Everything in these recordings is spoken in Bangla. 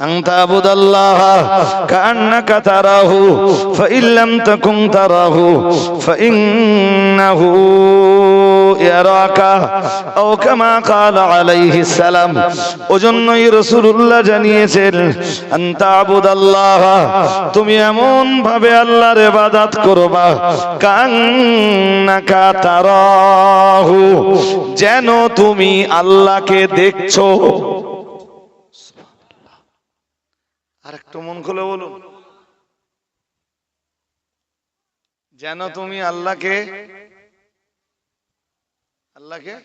أن تعبد الله كأنك تراه فإن لم تكن تراه فإنه يراك أو كما قال عليه السلام ওজন্যই রসুল্লাহ জানিয়েছেন আন তাবুদাল্লাহ তুমি এমন ভাবে আল্লাহর ইবাদত করবা কান্নাকা তারাহু যেন তুমি আল্লাহকে দেখছো আর একটু মন খুলে বলুন। যেন তুমি আল্লাহকে আল্লাহকে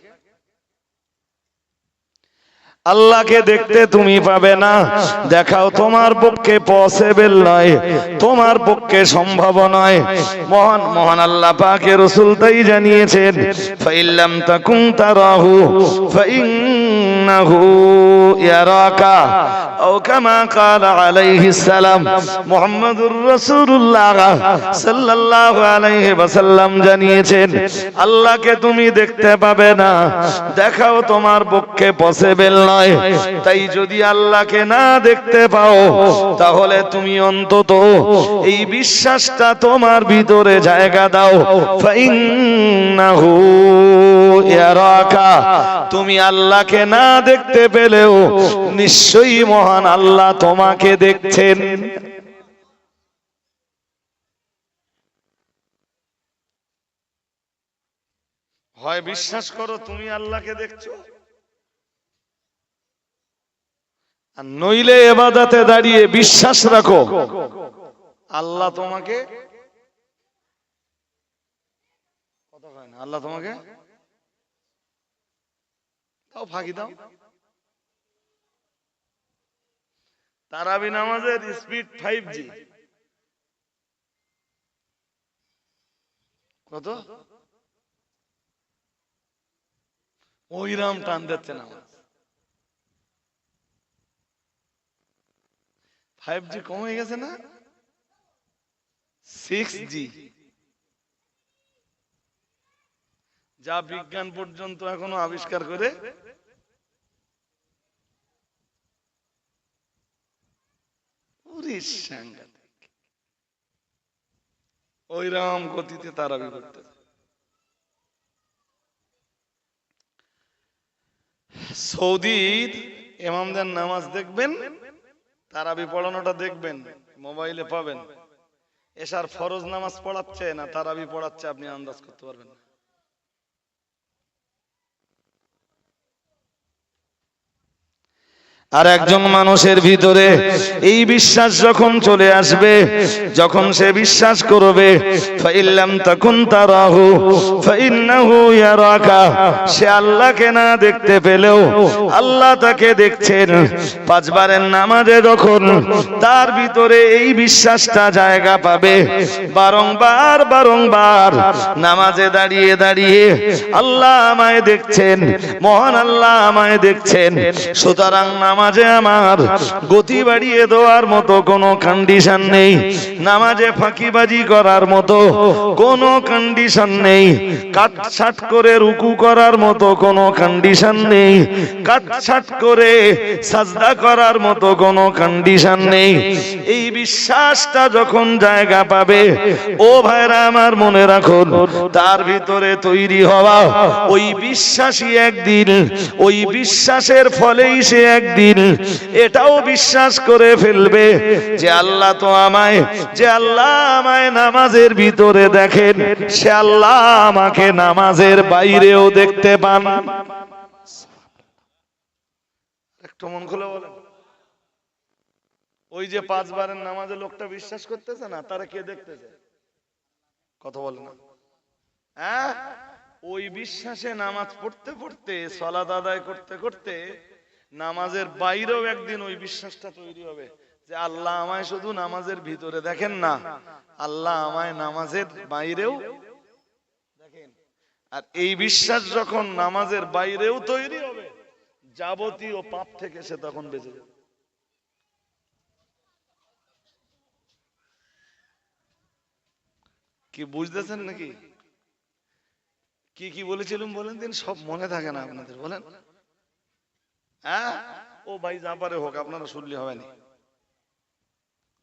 আল্লাহকে দেখতে তুমি পাবে না দেখাও তোমার পক্ষে পসিবল নয় তোমার পক্ষে সম্ভব নয় মহান মহান আল্লাহ পাকে রসুল তাই জানিয়েছেন ফাইল্লাম তাকুম তারাহু ফাইন্নাহু ইয়ারাকা আও কামা قال عليه السلام মুহাম্মাদুর রাসূলুল্লাহ সাল্লাল্লাহু আলাইহি ওয়াসাল্লাম জানিয়েছেন আল্লাহকে তুমি দেখতে পাবে না দেখাও তোমার পক্ষে পসিবল নয়। তাই যদি আল্লাহকে না দেখতে পাও, তাহলে তুমি অন্তত এই বিশ্বাসটা তোমার ভিতরে জায়গা দাও। তুমি আল্লাহকে না দেখতে পেলেও নিশ্চয়ই মহান আল্লাহ তোমাকে দেখছেন। হয় বিশ্বাস করো, তুমি আল্লাহকে দেখছ আর নইলে এবাদাতে দাঁড়িয়ে বিশ্বাস রাখো। আল্লাহ তোমাকে আল্লাহ তোমাকে দাও ফাঁকি দাও। তারাবি নামাজের স্পিড ফাইভ জি কত? ওইরাম টান দিচ্ছে নামাজ। ফাইভ জি কমে গেছে না? সিক্স জি যা বিজ্ঞান পর্যন্ত এখনও আবিষ্কার করে। সাংঘাতিক। ওইরকম গতিতে তারাবি করতে সৌদির এমামদের নামাজ দেখবেন? তারাবি পড়ানোটা দেখবেন, মোবাইলে পাবেন। এসার ফরজ নামাজ পড়াচ্ছে না তারাবি পড়াচ্ছে, আপনি আন্দাজ করতে পারবেন না। আর একজন মানুষের ভিতরে এই বিশ্বাস যখন চলে আসবে, যখন সে বিশ্বাস করবে, ফাইল্লাম তখন সে আল্লাহকে না দেখতে পেলেও আল্লাহ তাকে দেখছেন। পাঁচবারের নামাজে যখন তার ভিতরে এই বিশ্বাসটা জায়গা পাবে, বারংবার বারংবার নামাজে দাঁড়িয়ে দাঁড়িয়ে আল্লাহ আমায় দেখছেন, মহান আল্লাহ আমায় দেখছেন। সুতরাং নামাজে আমার গতি বাড়িয়ে দেওয়ার মতো কোনো কন্ডিশন নেই। নামাজে ফাঁকিবাজি করার মতো কোনো কন্ডিশন নেই। কাটছাট করে রুকু করার মতো কোনো কন্ডিশন নেই। কাটছাট করে সাজদা করার মতো কোনো কন্ডিশন নেই। এই বিশ্বাসটা যখন জায়গা পাবে, ও ভাইরা আমার মনে রাখুন, তার ভিতরে তৈরি হওয়া ওই বিশ্বাসী একদিন, ওই বিশ্বাসের ফলেই সে একদিন এটাও বিশ্বাস করে ফেলবে যে আল্লাহ তো আমায়, যে আল্লাহ আমায় নামাজের ভিতরে দেখেন, সে আল্লাহ আমাকে নামাজের বাইরেও দেখতে পান। একটু মন খুলে বলেন। ওই যে পাঁচবারের নামাজে লোকটা বিশ্বাস করতেছে না, তারা কে দেখতেছে? কথা বলে না। হ্যাঁ? ওই বিশ্বাসে নামাজ পড়তে পড়তে সলাদ আদায় করতে করতে নামাজের বাইরেও একদিন ওই বিশ্বাসটা তৈরি হবে যে আল্লাহ আমায় শুধু নামাজের ভিতরে দেখেন না, আল্লাহ আমায় নামাজের বাইরেও দেখেন। আর এই বিশ্বাস যখন নামাজের বাইরেও তৈরি হবে, যাবতীয় পাপ থেকে সে তখন বেঁচে যাবে। কি বুঝতেছেন নাকি? কি কি বলেছিলাম বলেন দিন? সব মনে থাকে না আপনাদের, বলেন। হ্যাঁ? ও ভাই যা পারে হোক, আপনারা শুনলে হবে না।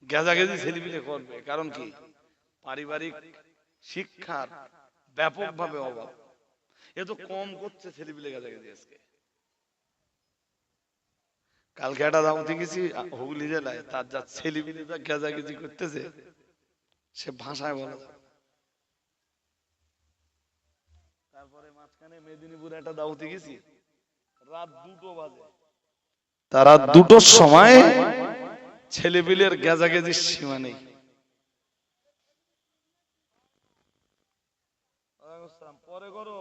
গেজাগেজি ছেলেপিলে করবে, কারণ কি? পারিবারিক শিক্ষার ব্যাপকভাবে অভাব। এ তো কম করছে ছেলেপিলে গেজাগেজি আজকে। কালকে একটা দামতে গেছি হুগলি জেলায়, তার যা ছেলেপিলে যা গেজাগেজি করতেছে, সে ভাষায় বলা তারপরে মাঝখানে মেদিনীপুরে একটা দাওতে গেছি তারা দুটোর সময় ছেলেপিলের গেজাগেজির সীমা নেই। পরে করো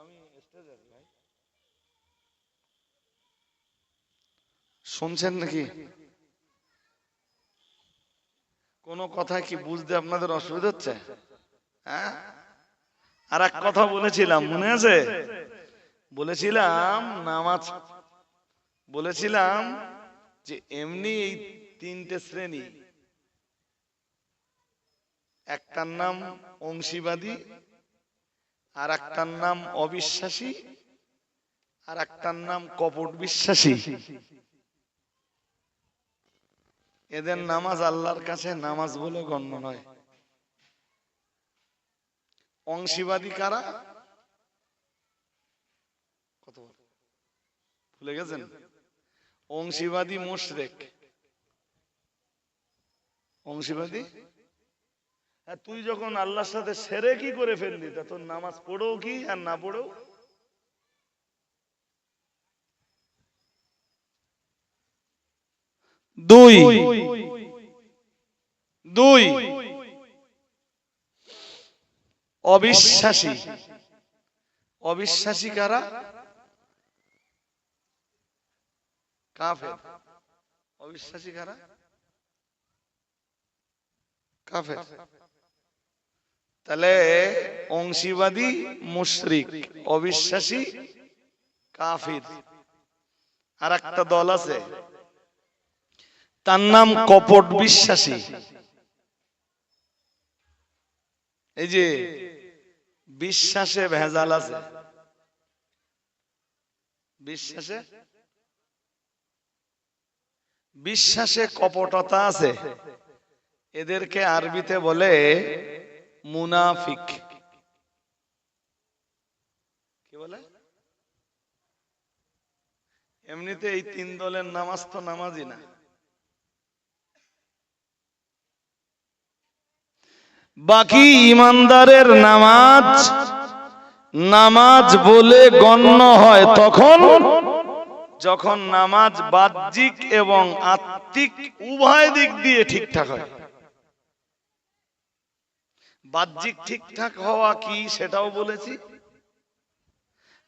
আমি স্টেজ ভাই। শুনছেন নাকি? কোন কথা কি বুঝতে আপনাদের অসুবিধা হচ্ছে? হ্যাঁ? আর এক কথা বলেছিলাম মনে আছে? বলেছিলাম নামাজ। বলেছিলাম যে এমনি এই তিনটে শ্রেণি। একটার নাম অংশীবাদী আর একটার নাম অবিশ্বাসী আর একটার নাম কপট বিশ্বাসী। এদের নামাজ আল্লাহর কাছে নামাজ বলে গণ্য নয়। অংশীবাদী কারা কত বল? ভুলে গেছেন? অংশীবাদী মুশরেক। অংশীবাদী? হ্যাঁ তুই যখন আল্লাহর সাথে সেরে কি করে ফেললি তা তোর নামাজ পড়েও কি আর না পড়েও? দুই। দুই। অবিশ্বাসী। অবিশ্বাসী কারা? কাফের। অবিশ্বাসী কাফের। তাহলে অংশীবাদী মুশরিক, অবিশ্বাসী কাফির। আর একটা দল আছে। তার নাম কপট বিশ্বাসী। এই যে বিশ্বাসে ভেজাল আছে। বিশ্বাসে বিশ্বাসে কপটতা আছে। এদেরকে আরবিতে বলে মুনাফিক। কি বলে? এমনিতে এই তিন দলের নামাজ তো নামাজই না। বাকি ইমানদারের নামাজ নামাজ বলে গণ্য হয় তখন যখন নামাজ বাহ্যিক এবং আত্মিক উভয় দিক দিয়ে ঠিকঠাক হয়। বাহ্যিক ঠিকঠাক হওয়া কি সেটাও বলেছি?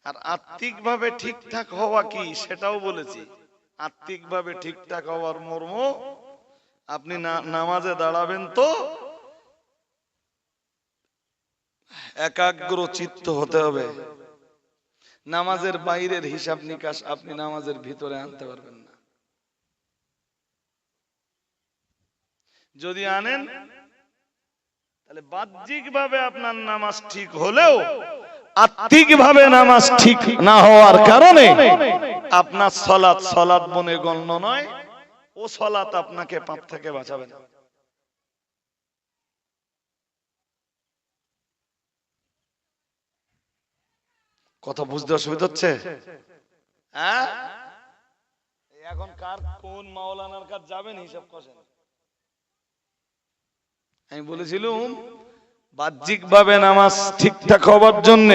আর আত্মিক ভাবে ঠিকঠাক হওয়া কি সেটাও বলেছি। আত্মিক ভাবে ঠিকঠাক হওয়ার মর্ম আপনি নামাজে দাঁড়াবেন তো একাগ্র চিত্ত হতে হবে। নামাজের বাইরের হিসাব নিকাশ আপনি নামাজের ভিতরে আনতে পারবেন না। যদি আনেন তাহলে বাহ্যিক ভাবে আপনার নামাজ ঠিক হলেও আত্মিক ভাবে নামাজ ঠিক না হওয়ার কারণে আপনার সলাৎ সলাৎ বনে গণ্য নয় ও সলাৎ আপনাকে পাপ থেকে বাঁচাবে না। কথা বুঝতে অসুবিধা হচ্ছে? হ্যাঁ? এখন কার কোন মাওলানার কাজ যাবেন হিসাব কষেন আমি বলেছিলাম বাহ্যিক ভাবে নামাজ ঠিকঠাক হবার জন্য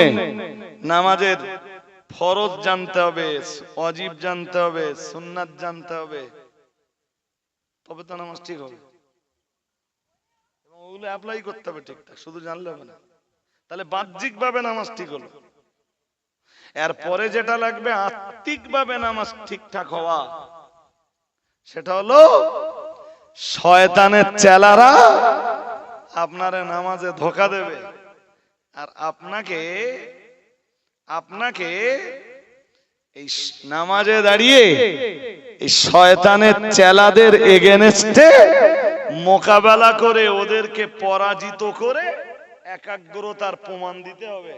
নামাজের ফরজ জানতে হবে অজীব জানতে হবে সুন্নাত জানতে হবে। তবে তো নামাজ ঠিক হবে। এবং ওগুলো অ্যাপ্লাই করতে হবে ঠিকঠাক শুধু জানলে হবে না। তাহলে বাহ্যিক ভাবে নামাজ ঠিক হলো। এরপরে যেটা লাগবে আত্মিক ভাবে নামাজ ঠিকঠাক হওয়া। সেটা হলো শয়তানের চেলারা আপনারে নামাজে ধোকা দেবে। আর আপনাকে আপনাকে এই নামাজে দাঁড়িয়ে এই শয়তানের চেলাদের এগেনেস্টে মোকাবেলা করে ওদেরকে পরাজিত করে একাগ্রতার প্রমাণ দিতে হবে।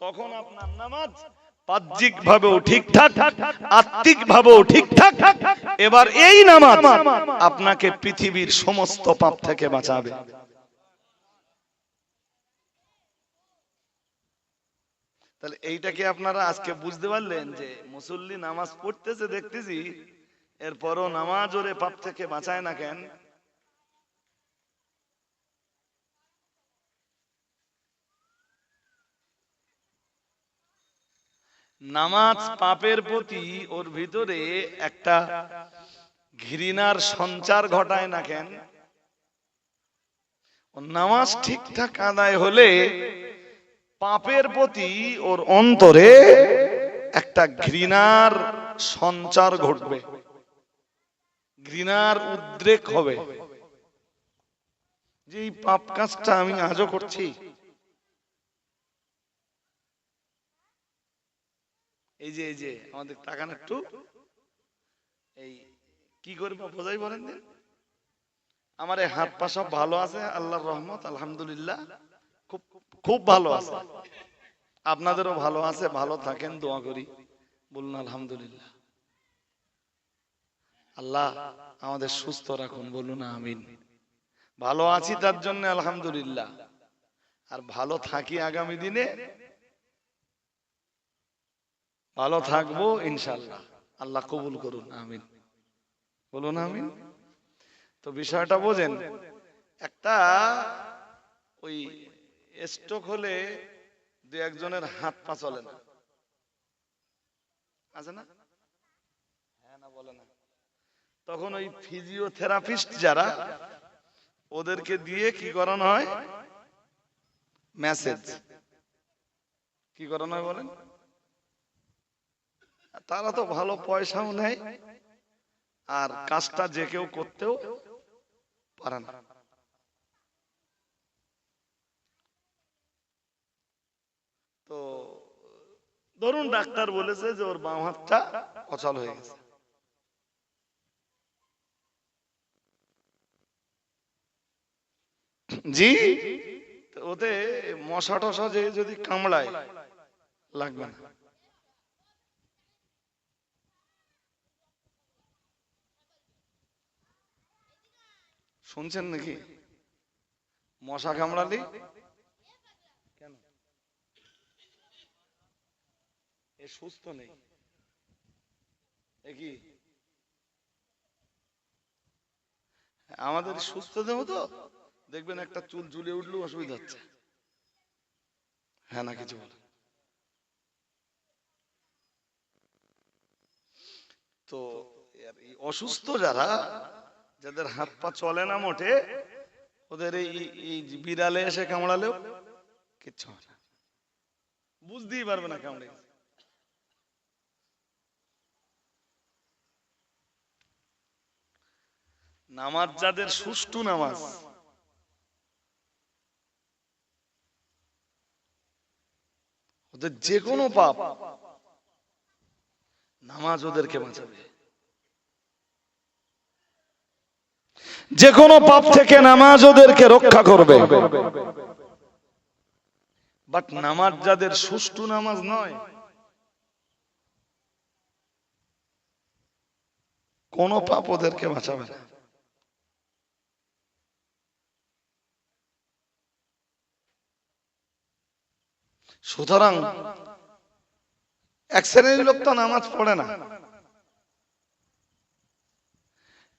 তখন আপনার নামাজ বাহ্যিক ভাবেও ঠিকঠাক আত্মিক ভাবেও ঠিকঠাক এবার এই নামাজ আপনাকে পৃথিবীর সমস্ত পাপ থেকে বাঁচাবে। তাহলে এইটাকে আপনারা আজকে বুঝতে পারলেন যে মুসল্লি নামাজ পড়তেছে দেখতেছি এরপরও নামাজ ওরে পাপ থেকে বাঁচায় না কেন? নামাজ পাপের প্রতি ওর ভিতরে একটা ঘৃণার সঞ্চার ঘটায় না কেন? নামাজ ঠিকঠাক আদায় হলে পাপের প্রতি ওর অন্তরে একটা ঘৃণার সঞ্চার ঘটবে। ঘৃণার উদ্রেক হবে। যে এই পাপ কাজটা আমি আজও করছি এই যে এই যে, আমাদের তাকান একটু এই কি করব, বোঝাই বলেন আমার এই হাত পা সব ভালো আছে, আল্লাহর রহমত, আলহামদুলিল্লাহ। খুব খুব ভালো আছে। আপনাদেরও ভালো আছে, ভালো থাকেন, দোয়া করি। বলুন, আলহামদুলিল্লাহ। আল্লাহ আমাদের সুস্থ রাখুন, বলুন, আমিন। ভালো আছি তার জন্য, আলহামদুলিল্লাহ। আর ভালো থাকি আগামী দিনে ভালো থাকব ইনশাল্লাহ আল্লাহ কবুল করুন। আমিন। বলুন আমিন। তো বিষয়টা বোঝেন একটা ওই স্ট্রোক হলে দু একজনের হাত পা চলে না। আছে না? হ্যাঁ না বলে না। তখন ওই ফিজিওথেরাপিস্ট যারা ওদেরকে দিয়ে কি করানো হয়? মেসেজ কি করানো হয় বলেন? তারা তো ভালো পয়সাও নেয়, আর কাজটা যে কেউ করতেও পারে না। তো ধরুন ডাক্তার বলেছে যে ওর বাম হাতটা অচল হয়ে গেছে। জি ওতে মশা টশা যে যদি কামড়ায়, লাগবে না। শুনছেন নাকি? মশা কামড়ালি? কেন? এ সুস্থ নেই। কি? আমাদের সুস্থ দেহ তো? দেখবেন একটা চুল ঝুলে উঠলেও অসুবিধা হচ্ছে। হ্যাঁ না, কিছু বলে তো অসুস্থ যারা যাদের হাত পা চলে না মোটে, ওদের এই বিড়ালে এসে কামড়ালেও কিচ্ছু হয় না। বুঝতেই পারবে না কামড়ে নামাজ যাদের সুষ্ঠু নামাজ, ওদের যে কোনো পাপ, নামাজ ওদেরকে বাঁচাবে। যে কোনো পাপ থেকে নামাজ ওদেরকে রক্ষা করবে। বাট নামাজ যাদের সুষ্ঠু নামাজ নয়, কোন পাপ ওদেরকে বাঁচাবে না। সুতরাং এক শ্রেণির লোক তো নামাজ পড়ে না।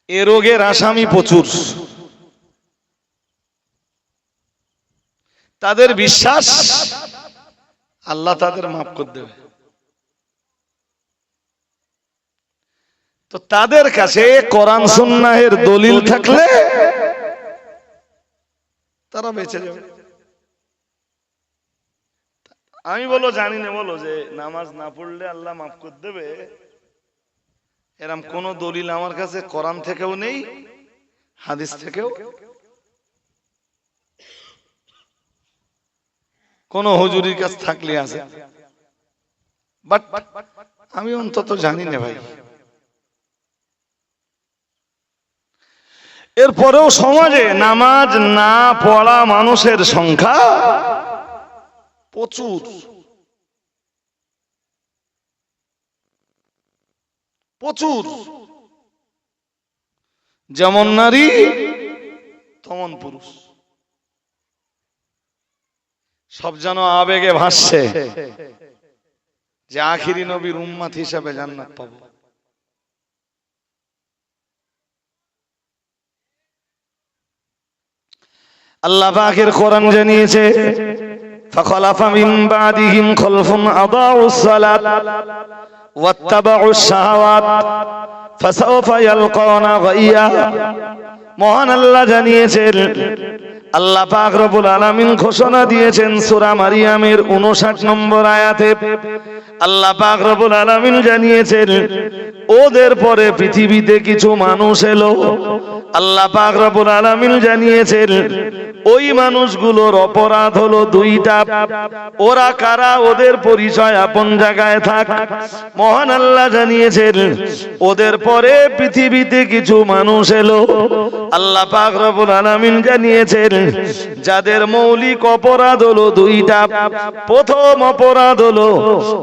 এ রোগের আসামি প্রচুর। তাদের বিশ্বাস, আল্লাহ তাদের মাফ করে দেবে। তো তাদের কাছে কোরআন সুন্নাহের দলিল থাকলে তারা বেঁচে যাবে। আমি বলো জানি না, বলো যে নামাজ না পড়লে আল্লাহ মাফ করে দেবে। এরম কোন দলিল আমার কাছে কোরআন থেকেও নেই হাদিস থেকেও। কোন হুজুরির কাছে থাকলে আছে। বাট আমি অন্তত জানি না ভাই। এরপরেও সমাজে নামাজ না পড়া মানুষের সংখ্যা প্রচুর। প্রচুর যেমন নারী তেমন পুরুষ সব যেন আবেগে ভাসছে যে আখিরি নবীর উম্মাত হিসাবে জান্নাত পাবো আল্লাহ পাকের কোরআন জানিয়েছে فخلف من بعدهم خلف أضاعوا الصلاة واتبعوا الشهوات فسوف يلقون غيا মহান আল্লাহ জানিয়েছেন। আল্লাহ পাক রব্বুল আলামিন ঘোষণা দিয়েছেন সূরা মারিয়ামের 59 নম্বর আয়াতে। আল্লাহ পাক রব্বুল আলামিন জানিয়েছেন, ওদের পরে পৃথিবীতে কিছু মানুষ এলো। আল্লাহ পাক রব্বুল আলামিন জানিয়েছেন, ওই মানুষগুলোর অপরাধ হলো দুইটা। ওরা কারা? ওদের পরিচয় আপন জায়গায় থাক। মহান আল্লাহ জানিয়েছেন, ওদের পরে পৃথিবীতে কিছু মানুষ এলো। আল্লাহ পাক রব্বুল আলামিন জানিয়েছেন, যাদের মৌলিক অপরাধ হলো দুইটা, প্রথম অপরাধ হলো,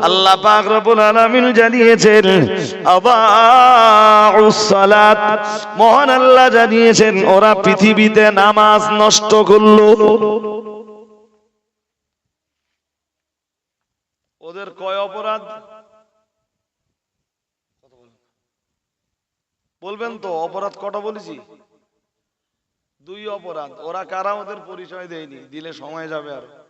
আল্লাহ পাক রব্বুল আলামিন জানিয়েছেন আবাউস সালাত মহান আল্লাহ জানিয়েছেন, ওরা পৃথিবীতে নামাজ নষ্ট করল। ওদের কয় অপরাধ? বলবেন তো, অপরাধ কটা বলেছি? দুই অপরাধ। ওরা কারা ওদের পরিচয় দেয়নি দিলে সময় যাবে আর।